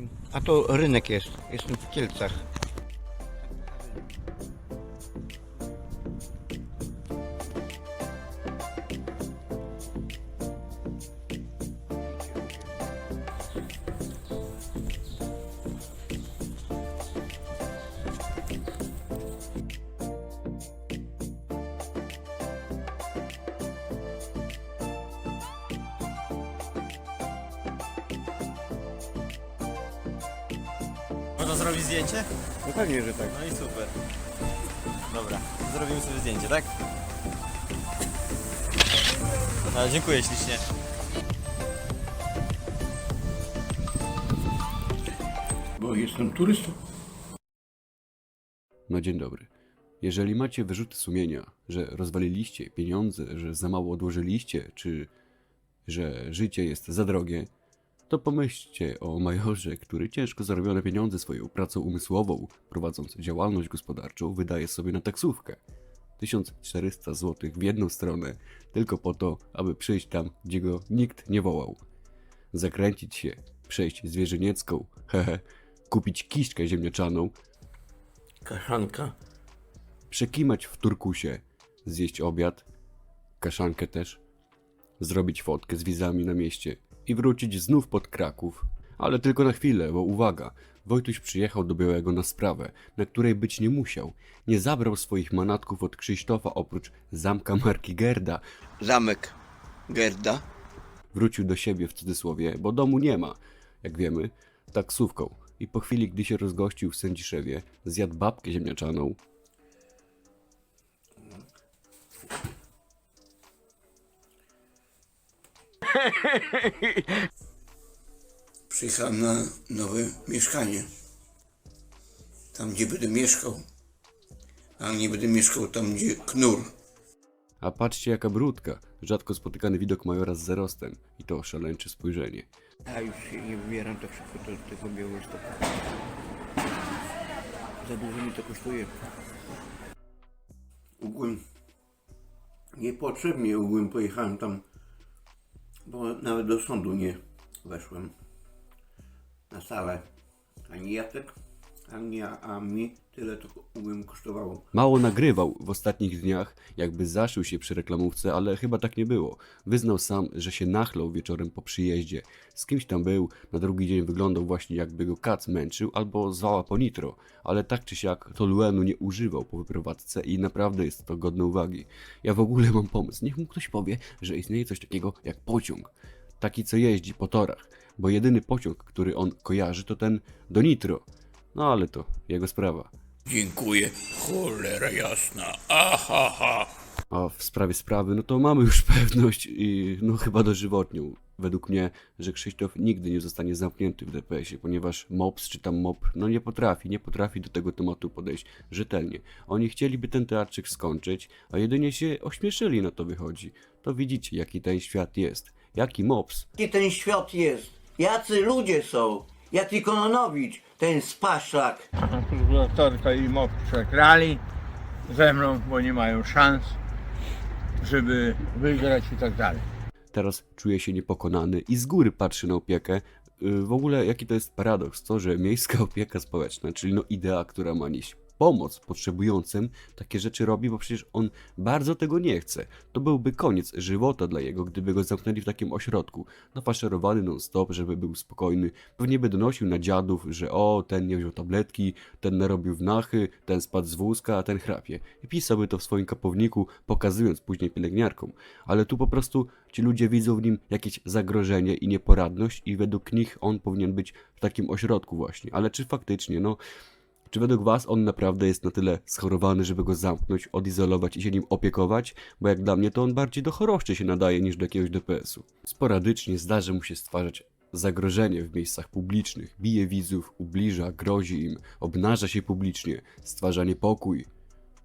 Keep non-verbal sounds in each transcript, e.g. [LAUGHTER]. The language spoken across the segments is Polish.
Jestem, a to rynek jest. Jestem w Kielcach. Można zrobić zdjęcie? No pewnie, że tak. No i super. Dobra, zrobimy sobie zdjęcie, tak? A, dziękuję ślicznie. Bo jestem turystą. No dzień dobry. Jeżeli macie wyrzuty sumienia, że rozwaliliście pieniądze, że za mało odłożyliście, czy że życie jest za drogie, to pomyślcie o majorze, który ciężko zarobione pieniądze swoją pracą umysłową, prowadząc działalność gospodarczą, wydaje sobie na taksówkę. 1400 zł w jedną stronę, tylko po to, aby przyjść tam, gdzie go nikt nie wołał. Zakręcić się, przejść zwierzyniecką, [LAUGHS] hehe, kupić kiszkę ziemniaczaną, Kaszanka. przekimać w turkusie, zjeść obiad, kaszankę też, zrobić fotkę z wizami na mieście i wrócić znów pod Kraków. Ale tylko na chwilę, bo uwaga, Wojtuś przyjechał do Białego na sprawę, na której być nie musiał. Nie zabrał swoich manatków od Krzysztofa oprócz zamka marki Gerda. Zamek Gerda. Wrócił do siebie w cudzysłowie, bo domu nie ma, jak wiemy, taksówką. I po chwili, gdy się rozgościł w Sędziszewie, zjadł babkę ziemniaczaną, Przyjechałem na nowe mieszkanie. Tam, gdzie będę mieszkał. A nie będę mieszkał tam, gdzie knur. A patrzcie jaka brudka, rzadko spotykany widok majora z zarostem i to szaleńcze spojrzenie. A już się nie wybieram to wszystko do tego Białegostoku. Za dużo mi to kosztuje. Ogółem niepotrzebnie ogółem pojechałem tam, bo nawet do sądu nie weszłem. Na salę. Ani Jacek, ani ja, a mi tyle to ogółem kosztowało. Mało nagrywał w ostatnich dniach, jakby zaszył się przy reklamówce, ale chyba tak nie było. Wyznał sam, że się nachlał wieczorem po przyjeździe. Z kimś tam był, na drugi dzień wyglądał właśnie jakby go kac męczył albo zwała po nitro, ale tak czy siak toluenu nie używał po wyprowadzce i naprawdę jest to godne uwagi. Ja w ogóle mam pomysł, niech mu ktoś powie, że istnieje coś takiego jak pociąg. Taki co jeździ po torach, bo jedyny pociąg, który on kojarzy to ten do nitro. No ale to jego sprawa. Dziękuję. Cholera jasna. Aha, ha. A w sprawie sprawy, no to mamy już pewność i no chyba dożywotnią. Według mnie, że Krzysztof nigdy nie zostanie zamknięty w DPS-ie, ponieważ MOPS czy tam MOP, no nie potrafi, nie potrafi do tego tematu podejść rzetelnie. Oni chcieliby ten teatrzyk skończyć, a jedynie się ośmieszyli na to wychodzi. To widzicie, jaki ten świat jest. Jaki MOPS, Jaki ten świat jest? Jacy ludzie są? Jaki Kononowicz, ten spaszlak? prokuratorka i MOP przegrali ze mną, bo nie mają szans, żeby wygrać i tak dalej. teraz czuje się niepokonany i z góry patrzy na opiekę. Yy, W ogóle jaki to jest paradoks, to, że miejska opieka społeczna, czyli no idea, która ma nieść pomoc potrzebującym, takie rzeczy robi, bo przecież on bardzo tego nie chce. To byłby koniec żywota dla jego, gdyby go zamknęli w takim ośrodku, nafaszerowany non-stop, żeby był spokojny. Pewnie by donosił na dziadów, że o, ten nie wziął tabletki, ten narobił wnachy, ten spadł z wózka, a ten chrapie. I pisałby to w swoim kapowniku, pokazując później pielęgniarkom. Ale tu po prostu ci ludzie widzą w nim jakieś zagrożenie i nieporadność i według nich on powinien być w takim ośrodku właśnie. Ale czy faktycznie, no... Czy według Was on naprawdę jest na tyle schorowany, żeby go zamknąć, odizolować i się nim opiekować? Bo jak dla mnie to on bardziej do choroszczy się nadaje niż do jakiegoś DPS-u. Sporadycznie zdarzy mu się stwarzać zagrożenie w miejscach publicznych, bije widzów, ubliża, grozi im, obnaża się publicznie, stwarza niepokój.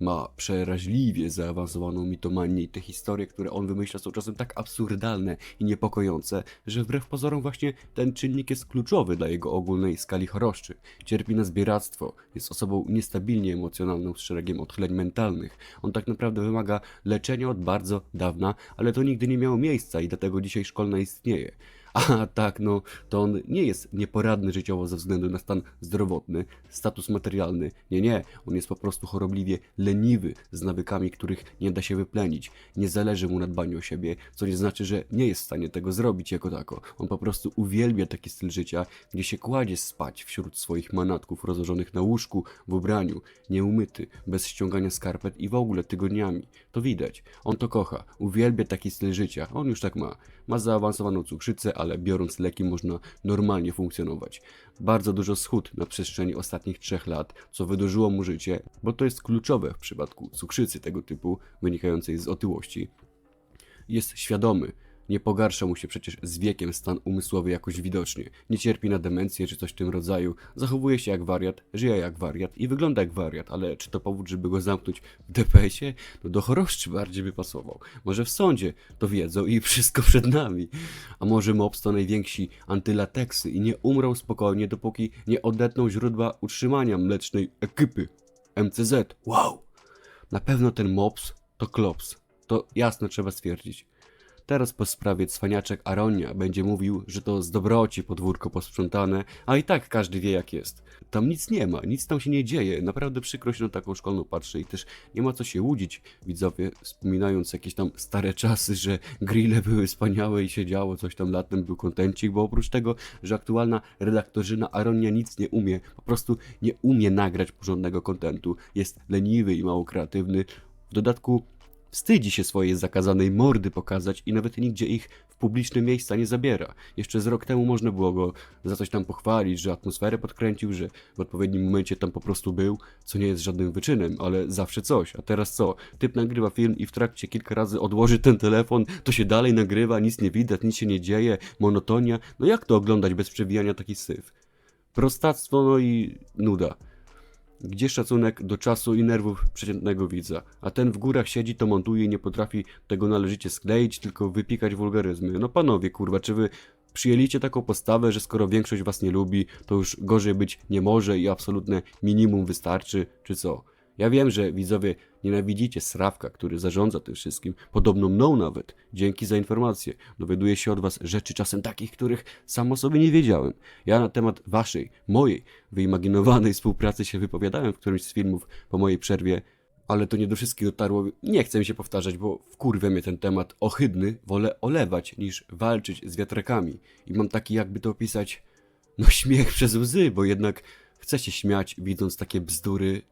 Ma przeraźliwie zaawansowaną mitomanię i te historie, które on wymyśla są czasem tak absurdalne i niepokojące, że wbrew pozorom właśnie ten czynnik jest kluczowy dla jego ogólnej skali choroszczy. Cierpi na zbieractwo, jest osobą niestabilnie emocjonalną z szeregiem odchyleń mentalnych. On tak naprawdę wymaga leczenia od bardzo dawna, ale to nigdy nie miało miejsca i dlatego dzisiaj szkolna istnieje. A tak, no, to on nie jest nieporadny życiowo ze względu na stan zdrowotny, status materialny. Nie, nie, on jest po prostu chorobliwie leniwy, z nawykami, których nie da się wyplenić. Nie zależy mu na dbaniu o siebie, co nie znaczy, że nie jest w stanie tego zrobić jako tako. On po prostu uwielbia taki styl życia, gdzie się kładzie spać wśród swoich manatków rozłożonych na łóżku, w ubraniu, nieumyty, bez ściągania skarpet i w ogóle tygodniami. To widać. On to kocha. Uwielbia taki styl życia. On już tak ma. Ma zaawansowaną cukrzycę, ale biorąc leki można normalnie funkcjonować. Bardzo dużo schód na przestrzeni ostatnich trzech lat, co wydłużyło mu życie, bo to jest kluczowe w przypadku cukrzycy tego typu, wynikającej z otyłości. Jest świadomy, nie pogarsza mu się przecież z wiekiem stan umysłowy jakoś widocznie. Nie cierpi na demencję czy coś w tym rodzaju. Zachowuje się jak wariat, żyje jak wariat i wygląda jak wariat, ale czy to powód, żeby go zamknąć w DPS-ie? No do choroszczy bardziej by pasował. Może w sądzie to wiedzą i [LAUGHS] wszystko przed nami. A może MOPS to najwięksi antylateksy i nie umrą spokojnie, dopóki nie odetną źródła utrzymania mlecznej ekipy. MCZ. Wow! Na pewno ten MOPS to klops. To jasno trzeba stwierdzić. Teraz po sprawie cwaniaczek Aronia będzie mówił, że to z dobroci podwórko posprzątane, a i tak każdy wie jak jest. Tam nic nie ma, nic tam się nie dzieje. Naprawdę przykro się na taką szkolną patrzy i też nie ma co się łudzić, widzowie, wspominając jakieś tam stare czasy, że grille były wspaniałe i się działo coś tam latem, był kontencik, bo oprócz tego, że aktualna redaktorzyna Aronia nic nie umie, po prostu nie umie nagrać porządnego kontentu, jest leniwy i mało kreatywny, w dodatku Wstydzi się swojej zakazanej mordy pokazać i nawet nigdzie ich w publiczne miejsca nie zabiera. Jeszcze z rok temu można było go za coś tam pochwalić, że atmosferę podkręcił, że w odpowiednim momencie tam po prostu był, co nie jest żadnym wyczynem, ale zawsze coś. A teraz co? Typ nagrywa film i w trakcie kilka razy odłoży ten telefon, to się dalej nagrywa, nic nie widać, nic się nie dzieje, monotonia. No jak to oglądać bez przewijania taki syf? Prostactwo, no i nuda. Gdzie szacunek do czasu i nerwów przeciętnego widza? A ten w górach siedzi, to montuje i nie potrafi tego należycie skleić, tylko wypikać wulgaryzmy. No panowie, kurwa, czy wy przyjęliście taką postawę, że skoro większość was nie lubi, to już gorzej być nie może i absolutne minimum wystarczy, czy co? Ja wiem, że widzowie nienawidzicie Srawka, który zarządza tym wszystkim, podobno mną nawet. Dzięki za informacje. Dowiaduję się od was rzeczy czasem takich, których sam o sobie nie wiedziałem. Ja na temat waszej, mojej, wyimaginowanej współpracy się wypowiadałem w którymś z filmów po mojej przerwie, ale to nie do wszystkich dotarło. Nie chcę mi się powtarzać, bo wkurwia mnie ten temat ohydny. Wolę olewać niż walczyć z wiatrakami. I mam taki, jakby to opisać, no śmiech przez łzy, bo jednak chcę się śmiać, widząc takie bzdury,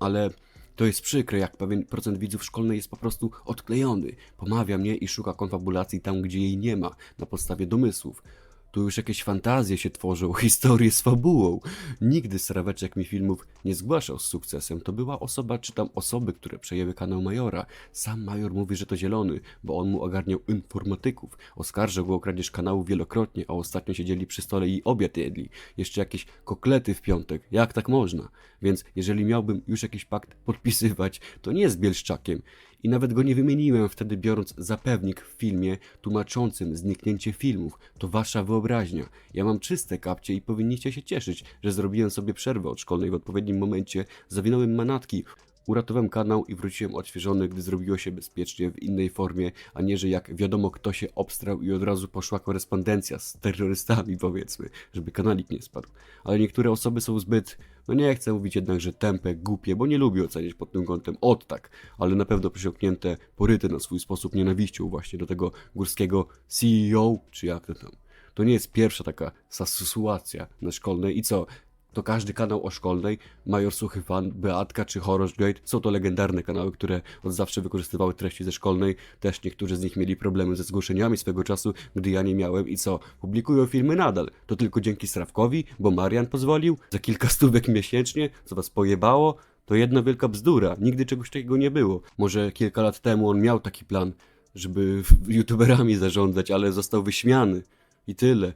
ale to jest przykre, jak pewien procent widzów szkolnej jest po prostu odklejony. Pomawia mnie i szuka konfabulacji tam, gdzie jej nie ma, na podstawie domysłów. Tu już jakieś fantazje się tworzą, [LAUGHS] historie z fabułą. Nigdy Sraweczek mi filmów nie zgłaszał z sukcesem. To była osoba, czy tam osoby, które przejęły kanał Majora. Sam Major mówi, że to zielony, bo on mu ogarniał informatyków. Oskarżał go o kradzież kanału wielokrotnie, a ostatnio siedzieli przy stole i obiad jedli. Jeszcze jakieś koklety w piątek. Jak tak można? Więc jeżeli miałbym już jakiś pakt podpisywać, to nie z Bielszczakiem. I nawet go nie wymieniłem wtedy biorąc za pewnik w filmie tłumaczącym zniknięcie filmów. To wasza wyobraźnia. Ja mam czyste kapcie i powinniście się cieszyć, że zrobiłem sobie przerwę od szkolnej w odpowiednim momencie, zawinąłem manatki, Uratowałem kanał i wróciłem odświeżony, gdy zrobiło się bezpiecznie w innej formie, a nie, że jak wiadomo kto się obstrał i od razu poszła korespondencja z terrorystami powiedzmy, żeby kanalik nie spadł. Ale niektóre osoby są zbyt, no nie chcę mówić jednak, że tępe, głupie, bo nie lubię oceniać pod tym kątem od tak, ale na pewno przesiąknięte, poryte na swój sposób nienawiścią właśnie do tego górskiego CEO, czy jak to tam. To nie jest pierwsza taka sytuacja na szkolnej i co? To każdy kanał o szkolnej, Major Suchy Fan, Beatka czy Horror Gate są to legendarne kanały, które od zawsze wykorzystywały treści ze szkolnej. Też niektórzy z nich mieli problemy ze zgłoszeniami swego czasu, gdy ja nie miałem i co? Publikują filmy nadal. To tylko dzięki Strawkowi, bo Marian pozwolił? Za kilka stówek miesięcznie? Co was pojebało? To jedna wielka bzdura. Nigdy czegoś takiego nie było. Może kilka lat temu on miał taki plan, żeby youtuberami zarządzać, ale został wyśmiany. I tyle.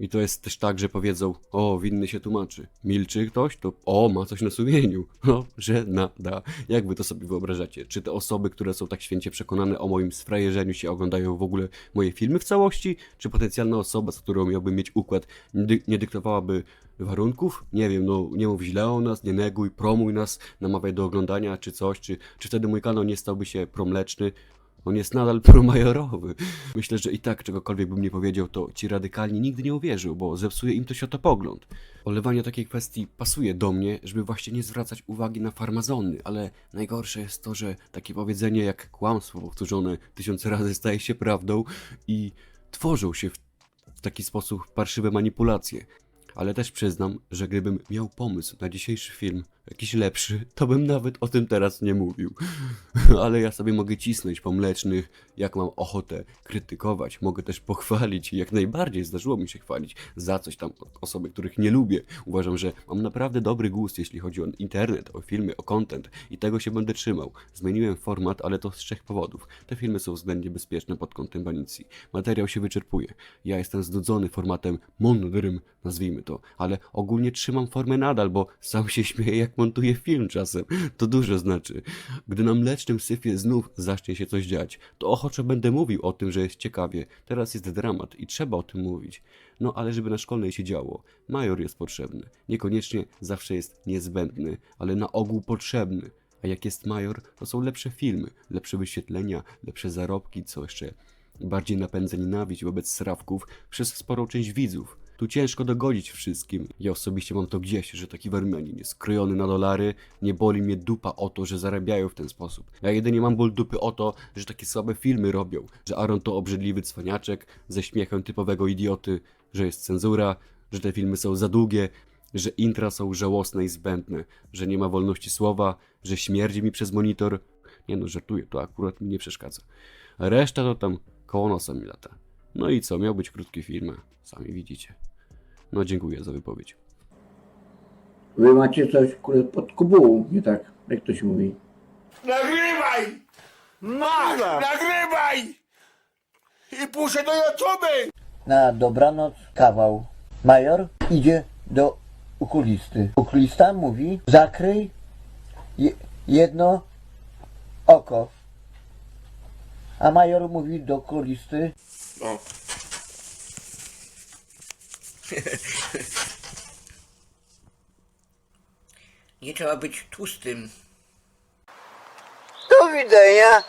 I to jest też tak, że powiedzą, o, winny się tłumaczy. Milczy ktoś, to o, ma coś na sumieniu. [LAUGHS] O, że nada. Jak wy to sobie wyobrażacie? Czy te osoby, które są tak święcie przekonane o moim sfrajerzeniu się oglądają w ogóle moje filmy w całości? Czy potencjalna osoba, z którą miałbym mieć układ, dy- nie dyktowałaby warunków? Nie wiem, no nie mów źle o nas, nie neguj, promuj nas, namawiaj do oglądania czy coś, czy, czy wtedy mój kanał nie stałby się promleczny? On jest nadal [LAUGHS] promajorowy. Myślę, że i tak czegokolwiek bym nie powiedział, to ci radykalni nigdy nie uwierzył, bo zepsuje im to światopogląd. Olewanie takiej kwestii pasuje do mnie, żeby właśnie nie zwracać uwagi na farmazony, ale najgorsze jest to, że takie powiedzenie jak kłamstwo powtórzone tysiące razy staje się prawdą i tworzą się w taki sposób parszywe manipulacje. Ale też przyznam, że gdybym miał pomysł na dzisiejszy film, jakiś lepszy, to bym nawet o tym teraz nie mówił. [LAUGHS] Ale ja sobie mogę cisnąć po mlecznych, jak mam ochotę krytykować, mogę też pochwalić jak najbardziej zdarzyło mi się chwalić za coś tam osoby, których nie lubię. Uważam, że mam naprawdę dobry gust, jeśli chodzi o internet, o filmy, o content i tego się będę trzymał. Zmieniłem format, ale to z trzech powodów. Te filmy są względnie bezpieczne pod kątem banicji. Materiał się wyczerpuje. Ja jestem znudzony formatem mądrym, nazwijmy to, ale ogólnie trzymam formę nadal, bo sam się śmieję jak montuję film czasem. To dużo znaczy. Gdy na mlecznym syfie znów zacznie się coś dziać, to ochoczo będę mówił o tym, że jest ciekawie. Teraz jest dramat i trzeba o tym mówić. No ale żeby na szkolnej się działo, major jest potrzebny. Niekoniecznie zawsze jest niezbędny, ale na ogół potrzebny. A jak jest major, to są lepsze filmy, lepsze wyświetlenia, lepsze zarobki, co jeszcze bardziej napędza nienawiść wobec srawków przez sporą część widzów. Tu ciężko dogodzić wszystkim. Ja osobiście mam to gdzieś, że taki Warmianin jest skrojony na dolary, nie boli mnie dupa o to, że zarabiają w ten sposób. Ja jedynie mam ból dupy o to, że takie słabe filmy robią, że Aaron to obrzydliwy cwaniaczek ze śmiechem typowego idioty, że jest cenzura, że te filmy są za długie, że intra są żałosne i zbędne, że nie ma wolności słowa, że śmierdzi mi przez monitor. Nie no, żartuję, to akurat mi nie przeszkadza. Reszta to tam koło nosa mi lata. No i co, miał być krótki film, sami widzicie. No dziękuję za wypowiedź. Wy macie coś kurde, pod kubułą, nie tak, jak to się mówi. Nagrywaj! Masz! Nagrywaj! I puszczę do YouTube! Na dobranoc kawał. Major idzie do okulisty. Okulista mówi, zakryj je, jedno oko. A major mówi do okulisty, O. Nie trzeba być tłustym. do widzenia.